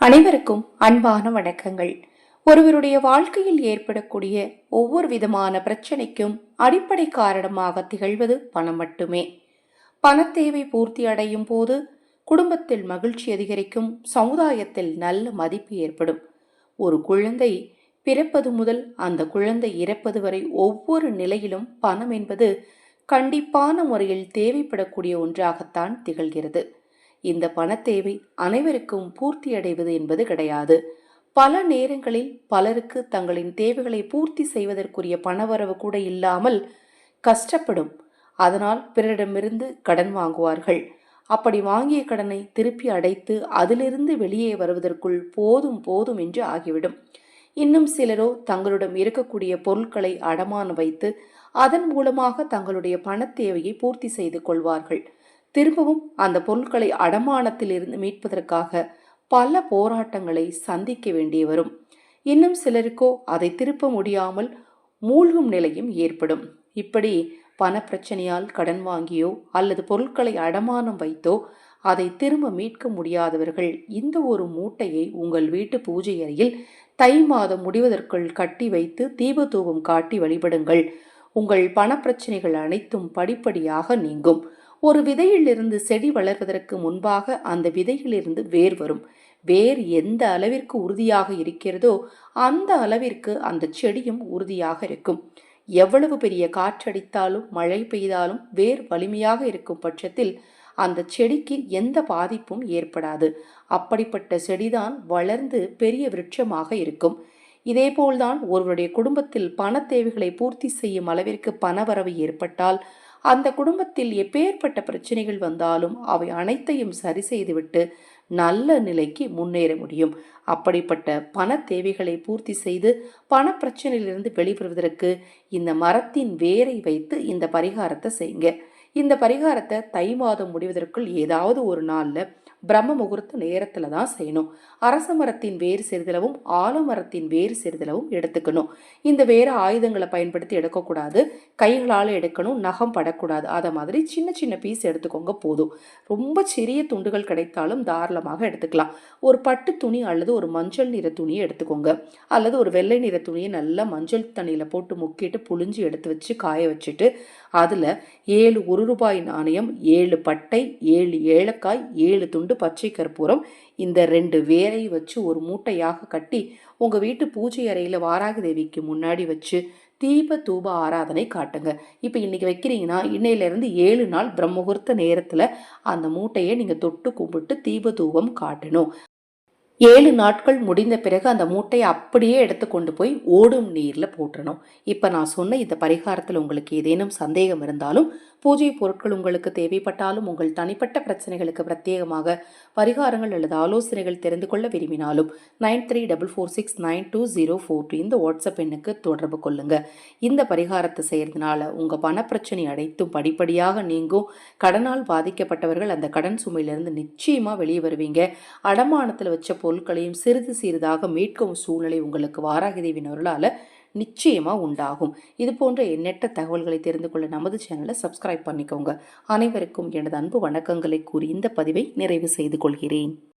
அனைவருக்கும் அன்பான வணக்கங்கள். ஒருவருடைய வாழ்க்கையில் ஏற்படக்கூடிய ஒவ்வொரு விதமான பிரச்சனைக்கும் அடிப்படை காரணமாக திகழ்வது பணம் மட்டுமே. பணத்தேவை பூர்த்தி அடையும் போது குடும்பத்தில் மகிழ்ச்சி அதிகரிக்கும் சமுதாயத்தில் நல்ல மதிப்பு ஏற்படும். ஒரு குழந்தை பிறப்பது முதல் அந்த குழந்தை இறப்பது வரை ஒவ்வொரு நிலையிலும் பணம் என்பது கண்டிப்பான முறையில் தேவைப்படக்கூடிய ஒன்றாகத்தான் திகழ்கிறது. இந்த பணத்தேவை அனைவருக்கும் பூர்த்தி அடைவது என்பது கிடையாது. பல நேரங்களில் பலருக்கு தங்களின் தேவைகளை பூர்த்தி செய்வதற்குரிய பணவரவு கூட இல்லாமல் கஷ்டப்படும். அதனால் பிறரிடமிருந்து கடன் வாங்குவார்கள். அப்படி வாங்கிய கடனை திருப்பி அடைத்து அதிலிருந்து வெளியே வருவதற்குள் போதும் போதும் என்று ஆகிவிடும். இன்னும் சிலரோ தங்களிடம் இருக்கக்கூடிய பொருட்களை அடமானம் வைத்து அதன் மூலமாக தங்களுடைய பணத் தேவையை பூர்த்தி செய்து கொள்வார்கள். திரும்பவும் அந்த பொருட்களை அடமானத்திலிருந்து மீட்பதற்காக பல போராட்டங்களை சந்திக்க வேண்டி வரும். இன்னும் சிலருக்கோ அதை திருப்ப முடியாமல் மூழ்கும் நிலையும் ஏற்படும். இப்படி பணப்பிரச்சனையால் கடன் வாங்கியோ அல்லது பொருட்களை அடமானம் வைத்தோ அதை திரும்ப மீட்க முடியாதவர்கள் இந்த ஒரு மூட்டையை உங்கள் வீட்டு பூஜை அறையில் தை மாதம் முடிவதற்குள் கட்டி வைத்து தீபத்தூபம் காட்டி வழிபடுங்கள். உங்கள் பணப்பிரச்சனைகள் அனைத்தும் படிப்படியாக நீங்கும். ஒரு விதையிலிருந்து செடி வளர்வதற்கு முன்பாக அந்த விதையிலிருந்து வேர் வரும். வேர் எந்த அளவிற்கு உறுதியாக இருக்கிறதோ அந்த அளவிற்கு அந்த செடியும் உறுதியாக இருக்கும். எவ்வளவு பெரிய காற்றடித்தாலும் மழை பெய்தாலும் வேர் வலிமையாக இருக்கும் பட்சத்தில் அந்த செடிக்கு எந்த பாதிப்பும் ஏற்படாது. அப்படிப்பட்ட செடிதான் வளர்ந்து பெரிய விருட்சமாக இருக்கும். இதேபோல்தான் ஒருவருடைய குடும்பத்தில் பண தேவைகளை பூர்த்தி செய்யும் அளவிற்கு பணவரவு ஏற்பட்டால் அந்த குடும்பத்தில் எப்பேற்பட்ட பிரச்சனைகள் வந்தாலும் அவை அனைத்தையும் சரி செய்துவிட்டு நல்ல நிலைக்கு முன்னேற முடியும். அப்படிப்பட்ட பண தேவைகளை பூர்த்தி செய்து பண பிரச்சனையிலிருந்து இந்த மரத்தின் வேரை வைத்து இந்த பரிகாரத்தை செய்யுங்க. இந்த பரிகாரத்தை தை மாதம் முடிவதற்குள் ஏதாவது ஒரு நாளில் பிரம்ம முகூர்த்த நேரத்தில் தான் செய்யணும். அரச மரத்தின் வேறு சிறிதளவும் ஆலமரத்தின் வேறு சிறிதளவும் எடுத்துக்கணும். இந்த வேறு ஆயுதங்களை பயன்படுத்தி எடுக்கக்கூடாது. கைகளால் எடுக்கணும் நகம் படக்கூடாது. அதை மாதிரி சின்ன சின்ன பீஸ் எடுத்துக்கோங்க போதும். ரொம்ப சிறிய துண்டுகள் கிடைத்தாலும் தாராளமாக எடுத்துக்கலாம். ஒரு பட்டு துணி அல்லது ஒரு மஞ்சள் நிற துணியை எடுத்துக்கோங்க. அல்லது ஒரு வெள்ளை நிற துணியை நல்லா மஞ்சள் தண்ணியில் போட்டு முக்கிட்டு புழிஞ்சு எடுத்து வச்சு காய வச்சுட்டு அதில் ஏழு ஒரு ரூபாய் நாணயம் ஏழு பட்டை ஏழு ஏலக்காய் ஏழு துண்டு பச்சை கற்பூரம் இந்த ரெண்டு வேலை வச்சு ஒரு மூட்டையாக கட்டி உங்கள் வீட்டு பூஜை அறையில் வாராகி தேவிக்கு முன்னாடி வச்சு தீப தூப ஆராதனை காட்டுங்க. இப்போ இன்னைக்கு வைக்கிறீங்கன்னா இன்னையிலேருந்து ஏழு நாள் பிரம்மமுகூர்த்த நேரத்தில் அந்த மூட்டையை நீங்கள் தொட்டு கும்பிட்டு தீப தூபம் காட்டணும். ஏழு நாட்கள் முடிந்த பிறகு அந்த மூட்டையை அப்படியே எடுத்து கொண்டு போய் ஓடும் நீரில் போட்டணும் இப்போ நான் சொன்ன இந்த பரிகாரத்தில் உங்களுக்கு ஏதேனும் சந்தேகம் இருந்தாலும் பூஜை பொருட்கள் உங்களுக்கு தேவைப்பட்டாலும் உங்கள் தனிப்பட்ட பிரச்சனைகளுக்கு பிரத்யேகமாக பரிகாரங்கள் அல்லது ஆலோசனைகள் தெரிந்து கொள்ள விரும்பினாலும் nine three double four six nine two zero four two இந்த வாட்ஸ்அப் எண்ணுக்கு தொடர்பு கொள்ளுங்க. இந்த பரிகாரத்தை செய்கிறதுனால உங்கள் பணப்பிரச்சனை அனைத்தும் படிப்படியாக நீங்கும். கடனால் பாதிக்கப்பட்டவர்கள் அந்த கடன் சுமையிலிருந்து நிச்சயமாக வெளியே வருவீங்க. அடமானத்தில் வச்ச பொருட்களையும் சிறிது சிறிதாக மீட்கும் சூழ்நிலை உங்களுக்கு வாராகி தேவியின் நிச்சயமாக உண்டாகும். இது போன்ற எண்ணற்ற தகவல்களை தெரிந்து கொள்ள நமது சேனலை சப்ஸ்கிரைப் பண்ணிக்கோங்க. அனைவருக்கும் எனது அன்பு வணக்கங்களை கூறி இந்த பதிவை நிறைவு செய்து கொள்கிறேன்.